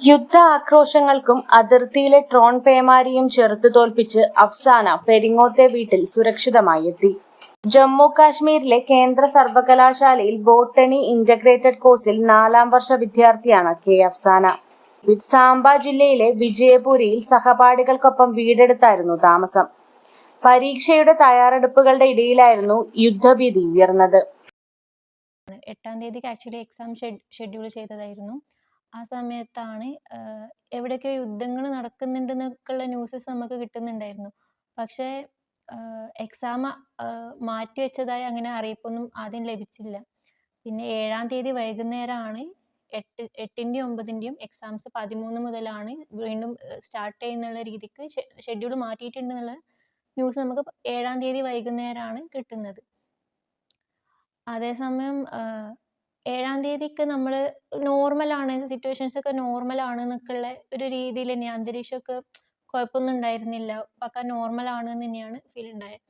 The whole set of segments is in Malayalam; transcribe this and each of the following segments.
യുദ്ധ ആക്രോശങ്ങൾക്കും അതിർത്തിയിലെ ട്രോൺ പേമാരിയും ചെറുത്തു തോൽപ്പിച്ച് അഫ്സാന പെരിങ്ങോത്തെ വീട്ടിൽ സുരക്ഷിതമായി എത്തി. ജമ്മു കാശ്മീരിലെ കേന്ദ്ര സർവകലാശാലയിൽ ബോട്ടണി ഇന്റഗ്രേറ്റഡ് കോഴ്സിൽ നാലാം വർഷ വിദ്യാർത്ഥിയാണ് കെ അഫ്സാന. സാംബ ജില്ലയിലെ വിജയപുരിയിൽ സഹപാഠികൾക്കൊപ്പം വീടെടുത്തായിരുന്നു താമസം. പരീക്ഷയുടെ തയ്യാറെടുപ്പുകളുടെ ഇടയിലായിരുന്നു യുദ്ധഭീതി ഉയർന്നത്. എട്ടാം തീയതിക്ക് ആക്ച്വലി എക്സാം ഷെഡ്യൂൾ ചെയ്തതായിരുന്നു. ആ സമയത്താണ് എവിടെയൊക്കെ യുദ്ധങ്ങൾ നടക്കുന്നുണ്ടെന്നൊക്കെയുള്ള ന്യൂസസ് നമുക്ക് കിട്ടുന്നുണ്ടായിരുന്നു. പക്ഷേ എക്സാം മാറ്റി വെച്ചതായി അങ്ങനെ അറിയിപ്പൊന്നും ആദ്യം ലഭിച്ചില്ല. പിന്നെ ഏഴാം തീയതി വൈകുന്നേരമാണ് എട്ട് എട്ടിന്റെയും ഒമ്പതിന്റെയും എക്സാംസ് പതിമൂന്ന് മുതലാണ് വീണ്ടും സ്റ്റാർട്ട് ചെയ്യുന്നുള്ള രീതിക്ക് ഷെഡ്യൂൾ മാറ്റിയിട്ടുണ്ടെന്നുള്ള ന്യൂസ് നമുക്ക് ഏഴാം തീയതി വൈകുന്നേരമാണ് കിട്ടുന്നത്. അതേസമയം ഏഴാം തീയതിക്ക് നമ്മൾ നോർമലാണ് സിറ്റുവേഷൻസ് ഒക്കെ നോർമൽ ആണ് എന്നൊക്കെയുള്ള ഒരു രീതിയിൽ തന്നെ അന്തരീക്ഷമൊക്കെ കുഴപ്പമൊന്നും ഉണ്ടായിരുന്നില്ല. പക്ക നോർമൽ ആണ് എന്ന് തന്നെയാണ് ഫീൽ ഉണ്ടായത്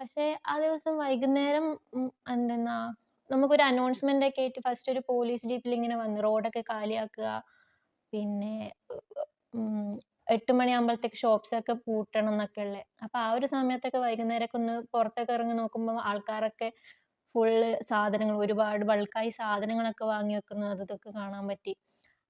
പക്ഷേ ആ ദിവസം വൈകുന്നേരം എന്തെന്നാ നമുക്കൊരു അനൗൺസ്മെന്റ് ഒക്കെ ആയിട്ട് ഫസ്റ്റ് ഒരു പോലീസ് ജീപ്പിൽ ഇങ്ങനെ വന്നു റോഡൊക്കെ കാലിയാക്കുക. പിന്നെ എട്ട് മണിയാകുമ്പോഴത്തേക്ക് ഷോപ്സ് ഒക്കെ പൂട്ടണം എന്നൊക്കെ ഉള്ളത് അപ്പോൾ ആ ഒരു സമയത്തൊക്കെ വൈകുന്നേരമൊക്കെ ഒന്ന് പുറത്തൊക്കെ ഇറങ്ങി നോക്കുമ്പോൾ ആൾക്കാരൊക്കെ ഫുള്ള് സാധനങ്ങൾ ഒരുപാട് ബൾക്കായി സാധനങ്ങളൊക്കെ വാങ്ങി വെക്കുന്നത് അതൊക്കെ കാണാൻ പറ്റി.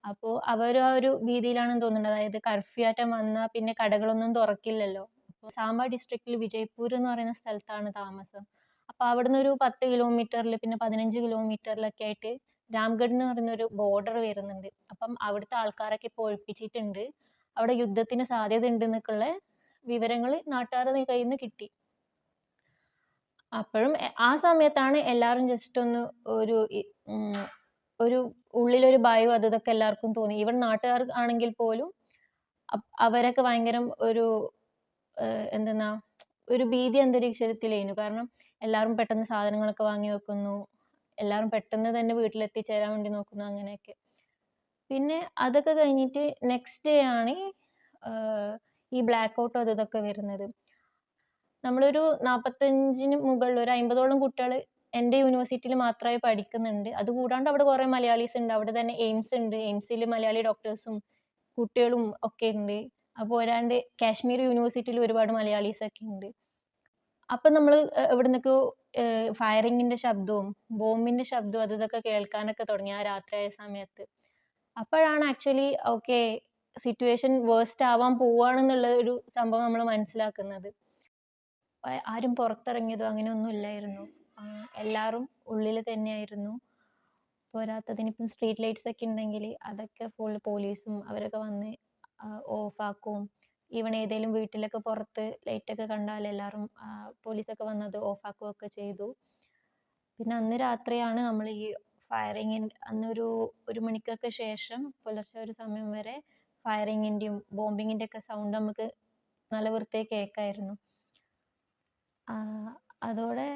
അപ്പോൾ അവർ ആ ഒരു ഭീതിയിലാണെന്ന് തോന്നുന്നുണ്ട്. അതായത് കർഫ്യൂ ആറ്റം വന്നാൽ പിന്നെ കടകളൊന്നും തുറക്കില്ലല്ലോ. സാംബ ഡിസ്ട്രിക്റ്റിൽ വിജയ്പൂർ എന്ന് പറയുന്ന സ്ഥലത്താണ് താമസം. അപ്പോൾ അവിടുന്ന് ഒരു പത്ത് കിലോമീറ്ററിൽ പിന്നെ പതിനഞ്ച് കിലോമീറ്ററിലൊക്കെ ആയിട്ട് രാംഗഡ് എന്ന് പറയുന്ന ഒരു ബോർഡർ വരുന്നുണ്ട്. അപ്പം അവിടുത്തെ ആൾക്കാരൊക്കെ ഇപ്പോൾ ഒഴിപ്പിച്ചിട്ടുണ്ട്. അവിടെ യുദ്ധത്തിന് സാധ്യത ഉണ്ട് എന്നൊക്കെയുള്ള വിവരങ്ങൾ നാട്ടുകാരുടെ കയ്യിൽ നിന്ന് കിട്ടി. അപ്പോഴും ആ സമയത്താണ് എല്ലാവരും ജസ്റ്റ് ഒന്ന് ഒരു ഒരു ഉള്ളിലൊരു ഭയം അത് ഇതൊക്കെ എല്ലാവർക്കും തോന്നി. ഈവൻ നാട്ടുകാർ ആണെങ്കിൽ പോലും അവരൊക്കെ ഭയങ്കര ഒരു എന്തെന്നാ ഒരു ഭീതി അന്തരീക്ഷത്തിലേനു. കാരണം എല്ലാവരും പെട്ടെന്ന് സാധനങ്ങളൊക്കെ വാങ്ങി വെക്കുന്നു. എല്ലാവരും പെട്ടെന്ന് തന്നെ വീട്ടിലെത്തിച്ചേരാൻ വേണ്ടി നോക്കുന്നു അങ്ങനെയൊക്കെ. പിന്നെ അതൊക്കെ കഴിഞ്ഞിട്ട് നെക്സ്റ്റ് ഡേ ആണ് ഈ ബ്ലാക്ക് ഔട്ടും അത് ഇതൊക്കെ വരുന്നത്. നമ്മളൊരു നാൽപ്പത്തഞ്ചിന് മുകളിൽ ഒരു അമ്പതോളം കുട്ടികൾ എന്റെ യൂണിവേഴ്സിറ്റിയിൽ മാത്രമായി പഠിക്കുന്നുണ്ട്. അതുകൂടാണ്ട് അവിടെ കുറേ മലയാളീസ് ഉണ്ട്. അവിടെ തന്നെ എയിംസ് ഉണ്ട്. എയിംസിൽ മലയാളി ഡോക്ടേഴ്സും കുട്ടികളും ഒക്കെ ഉണ്ട്. അപ്പോൾ ഒരാണ്ട് കാശ്മീർ യൂണിവേഴ്സിറ്റിയിൽ ഒരുപാട് മലയാളീസ് ഒക്കെ ഉണ്ട്. അപ്പം നമ്മൾ എവിടെ നിന്നൊക്കെയോ ഫയറിങ്ങിന്റെ ശബ്ദവും ബോംബിന്റെ ശബ്ദവും അത് ഇതൊക്കെ കേൾക്കാനൊക്കെ തുടങ്ങി ആ രാത്രിയായ സമയത്ത്. അപ്പോഴാണ് ആക്ച്വലി ഓക്കെ സിറ്റുവേഷൻ വേഴ്സ്റ്റ് ആവാൻ പോവുകയാണെന്നുള്ള ഒരു സംഭവം നമ്മൾ മനസ്സിലാക്കുന്നത്. ആരും പുറത്തിറങ്ങിയതോ അങ്ങനെയൊന്നും ഇല്ലായിരുന്നു എല്ലാവരും ഉള്ളിൽ തന്നെയായിരുന്നു. പോരാത്തതിന് ഇപ്പം സ്ട്രീറ്റ് ലൈറ്റ്സ് ഒക്കെ ഉണ്ടെങ്കിൽ അതൊക്കെ ഫുൾ പോലീസും അവരൊക്കെ വന്ന് ഓഫാക്കും ഈവൺ ഏതെങ്കിലും വീട്ടിലൊക്കെ പുറത്ത് ലൈറ്റൊക്കെ കണ്ടാൽ എല്ലാവരും പോലീസൊക്കെ വന്നത് ഓഫാക്കുകയൊക്കെ ചെയ്തു. പിന്നെ അന്ന് രാത്രിയാണ് നമ്മൾ ഈ ഫയറിങ്ങിന്റെ അന്നൊരു ഒരു മണിക്കൊക്കെ ശേഷം പുലർച്ചെ ഒരു സമയം വരെ ഫയറിങ്ങിന്റെയും ബോംബിങ്ങിന്റെ ഒക്കെ സൗണ്ട് നമുക്ക് നല്ല വൃത്തിയായി കേൾക്കായിരുന്നു. അതോടെ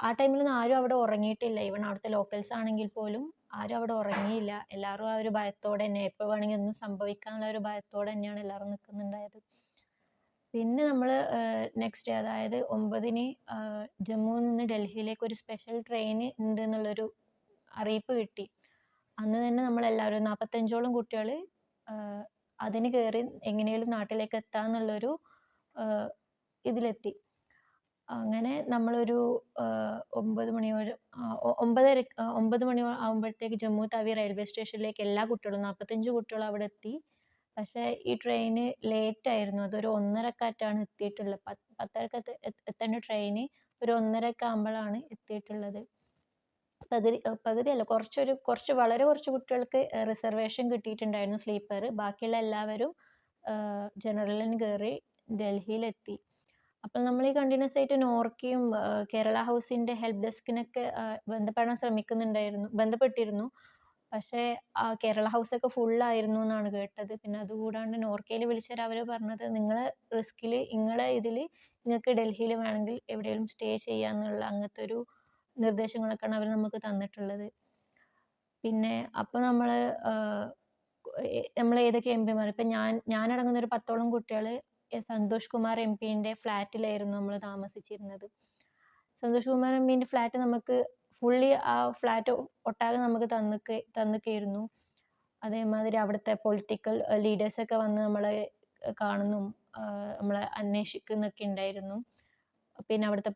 ആ ടൈമിലൊന്നും ആരും അവിടെ ഉറങ്ങിയിട്ടില്ല. ഈവൻ അവിടുത്തെ ലോക്കൽസ് ആണെങ്കിൽ പോലും ആരും അവിടെ ഉറങ്ങിയില്ല. എല്ലാവരും ആ ഒരു ഭയത്തോടെ തന്നെ എപ്പോൾ വേണമെങ്കിൽ ഒന്നും സംഭവിക്കാനുള്ള ഒരു ഭയത്തോടെ തന്നെയാണ് എല്ലാവരും നിൽക്കുന്നുണ്ടായത്. പിന്നെ നമ്മൾ നെക്സ്റ്റ് ഡേ അതായത് ഒമ്പതിന് ജമ്മുവിൽ നിന്ന് ഡൽഹിയിലേക്ക് ഒരു സ്പെഷ്യൽ ട്രെയിൻ ഉണ്ട് എന്നുള്ളൊരു അറിയിപ്പ് കിട്ടി. അന്ന് തന്നെ നമ്മൾ എല്ലാവരും നാൽപ്പത്തഞ്ചോളം കുട്ടികൾ അതിന് കയറി എങ്ങനെയും നാട്ടിലേക്ക് എത്താമെന്നുള്ളൊരു ഇതിലെത്തി. അങ്ങനെ നമ്മളൊരു ഒമ്പത് മണി ഒരു ഒമ്പതര ഒമ്പത് മണി ആകുമ്പോഴത്തേക്ക് ജമ്മു താവി റെയിൽവേ സ്റ്റേഷനിലേക്ക് എല്ലാ കുട്ടികളും നാൽപ്പത്തഞ്ച് കുട്ടികളും അവിടെ എത്തി. പക്ഷേ ഈ ട്രെയിന് ലേറ്റ് ആയിരുന്നു. അതൊരു ഒന്നരക്കാറ്റാണ് എത്തിയിട്ടുള്ളത്. പത്തരക്ക് എത്തേണ്ട ട്രെയിന് ഒരു ഒന്നരക്ക് ആകുമ്പോഴാണ് എത്തിയിട്ടുള്ളത്. പകുതി പകുതിയല്ല കുറച്ചൊരു കുറച്ച് വളരെ കുറച്ച് കുട്ടികൾക്ക് റിസർവേഷൻ കിട്ടിയിട്ടുണ്ടായിരുന്നു സ്ലീപ്പർ ബാക്കിയുള്ള എല്ലാവരും ജനറലിന് കയറി ഡൽഹിയിലെത്തി. അപ്പോൾ നമ്മൾ ഈ കണ്ടിന്യൂസ് ആയിട്ട് നോർക്കയും കേരള ഹൗസിന്റെ ഹെൽപ്പ് ഡെസ്കിനൊക്കെ ബന്ധപ്പെടാൻ ശ്രമിക്കുന്നുണ്ടായിരുന്നു ബന്ധപ്പെട്ടിരുന്നു. പക്ഷേ കേരള ഹൗസൊക്കെ ഫുള്ളായിരുന്നു എന്നാണ് കേട്ടത്. പിന്നെ അതുകൂടാണ്ട് നോർക്കയിൽ വിളിച്ചാൽ അവർ പറഞ്ഞത് നിങ്ങൾ റിസ്കിൽ നിങ്ങളെ ഇതിൽ നിങ്ങൾക്ക് ഡൽഹിയിൽ വേണമെങ്കിൽ എവിടെയെങ്കിലും സ്റ്റേ ചെയ്യാന്നുള്ള അങ്ങനത്തെ ഒരു നിർദ്ദേശങ്ങളൊക്കെയാണ് അവർ നമുക്ക് തന്നിട്ടുള്ളത്. പിന്നെ അപ്പോൾ നമ്മൾ നമ്മൾ ഏതൊക്കെ എം പിമാർ ഇപ്പം ഞാൻ ഞാനടങ്ങുന്ന ഒരു പത്തോളം കുട്ടികൾ സന്തോഷ് കുമാർ എം പിന്റെ ഫ്ലാറ്റിലായിരുന്നു നമ്മൾ താമസിച്ചിരുന്നത്. സന്തോഷ് കുമാർ എം പിന്റെ ഫ്ലാറ്റ് നമുക്ക് ഫുള്ളി ആ ഫ്ലാറ്റ് ഒട്ടാകെ നമുക്ക് തന്നിക്ക് തന്നിക്കായിരുന്നു അതേമാതിരി അവിടുത്തെ പൊളിറ്റിക്കൽ ലീഡേഴ്സൊക്കെ വന്ന് നമ്മളെ കാണുന്നു നമ്മളെ അന്വേഷിക്കുന്നൊക്കെ ഉണ്ടായിരുന്നു പിന്നെ അവിടുത്തെ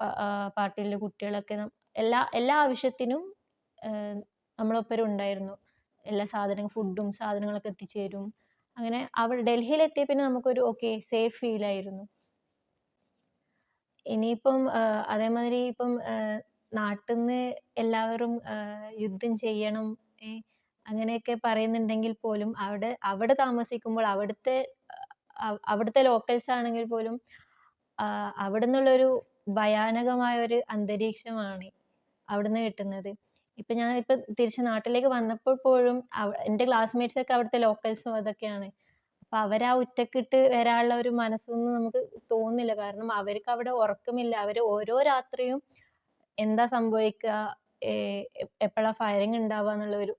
പാർട്ടിയിലെ കുട്ടികളൊക്കെ എല്ലാ എല്ലാ ആവശ്യത്തിനും നമ്മളൊപ്പരം ഉണ്ടായിരുന്നു. എല്ലാ സാധനങ്ങളും ഫുഡും സാധനങ്ങളൊക്കെ എത്തിച്ചേരും. അങ്ങനെ അവിടെ ഡൽഹിയിൽ എത്തിയ പിന്നെ നമുക്കൊരു ഓക്കെ സേഫ് ഫീൽ ആയിരുന്നു. ഇനിയിപ്പം അതേമാതിരി ഇപ്പം നാട്ടിൽ നിന്ന് എല്ലാവരും യുദ്ധം ചെയ്യണം അങ്ങനെ അങ്ങനെയൊക്കെ പറയുന്നുണ്ടെങ്കിൽ പോലും അവിടെ അവിടെ താമസിക്കുമ്പോൾ അവിടുത്തെ അവിടുത്തെ ലോക്കൽസ് ആണെങ്കിൽ പോലും അവിടെ നിന്നുള്ളൊരു ഭയാനകമായ ഒരു അന്തരീക്ഷമാണ് അവിടുന്ന് കിട്ടുന്നത്. ഇപ്പൊ ഞാൻ ഇപ്പൊ തിരിച്ച് നാട്ടിലേക്ക് വന്നപ്പോൾ പോലും എന്റെ ക്ലാസ്മേറ്റ്സ് ഒക്കെ അവിടുത്തെ ലോക്കൽസും അതൊക്കെയാണ്. അപ്പൊ അവരാ ഒറ്റക്കിട്ട് വരാനുള്ള ഒരു മനസ്സൊന്നും നമുക്ക് തോന്നുന്നില്ല കാരണം അവർക്ക് അവിടെ ഉറക്കമില്ല. അവർ ഓരോ രാത്രിയും എന്താ സംഭവിക്കുക എപ്പോഴാ ഫയറിങ് ഉണ്ടാവുക എന്നുള്ള ഒരു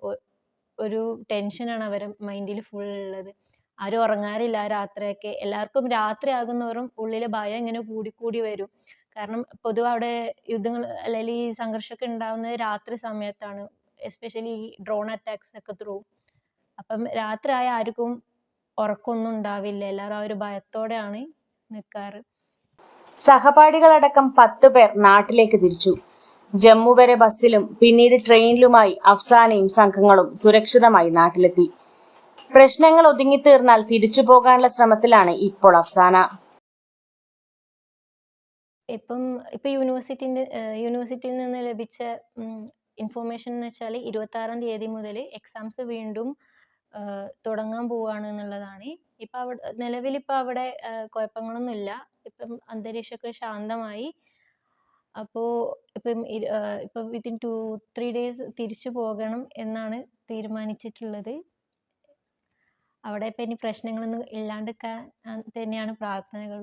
ഒരു ടെൻഷനാണ് അവരെ മൈൻഡിൽ ഫുൾ ഉള്ളത്. ആരും ഉറങ്ങാറില്ല രാത്രിയൊക്കെ. എല്ലാവർക്കും രാത്രി ആകുന്നവരും ഉള്ളിലെ ഭയം ഇങ്ങനെ കൂടി കൂടി വരും. കാരണം പൊതുവെ അവിടെ യുദ്ധങ്ങൾ അല്ലെങ്കിൽ ഈ സംഘർഷമൊക്കെ ഉണ്ടാവുന്നത് രാത്രി സമയത്താണ്. എസ്പെഷ്യലി ഈ ഡ്രോൺ അറ്റാക്സ് ഒക്കെ ത്രൂ അപ്പം രാത്രി ആയ ആർക്കും ഉറക്കമൊന്നും ഉണ്ടാവില്ല. എല്ലാവരും ആ ഒരു ഭയത്തോടെയാണ് നിൽക്കാറ് സഹപാഠികളടക്കം പത്ത് പേർ നാട്ടിലേക്ക് തിരിച്ചു. ജമ്മു വരെ ബസ്സിലും പിന്നീട് ട്രെയിനിലുമായി അഫ്സാനയും സംഘങ്ങളും സുരക്ഷിതമായി നാട്ടിലെത്തി. പ്രശ്നങ്ങൾ ഒതുങ്ങിത്തീർന്നാൽ തിരിച്ചു പോകാനുള്ള ശ്രമത്തിലാണ് ഇപ്പോൾ അഫ്സാന. ഇപ്പം ഇപ്പൊ യൂണിവേഴ്സിറ്റിന്റെ യൂണിവേഴ്സിറ്റിയിൽ നിന്ന് ലഭിച്ച ഇൻഫോർമേഷൻ എന്ന് വെച്ചാൽ ഇരുപത്തി ആറാം തീയതി മുതൽ എക്സാംസ് വീണ്ടും തുടങ്ങാൻ പോവാണ് എന്നുള്ളതാണ്. ഇപ്പൊ അവിടെ നിലവിൽ ഇപ്പൊ അവിടെ ആഹ് കുഴപ്പങ്ങളൊന്നും ഇല്ല ഇപ്പം അന്തരീക്ഷമൊക്കെ ശാന്തമായി. അപ്പോ ഇപ്പം ഇപ്പൊ വിത്തിൻ ടു ത്രീ ഡേയ്സ് തിരിച്ചു പോകണം എന്നാണ് തീരുമാനിച്ചിട്ടുള്ളത്. അവിടെ ഇപ്പൊ ഇനി പ്രശ്നങ്ങളൊന്നും ഇല്ലാണ്ടിരിക്കാൻ തന്നെയാണ് പ്രാർത്ഥനകൾ.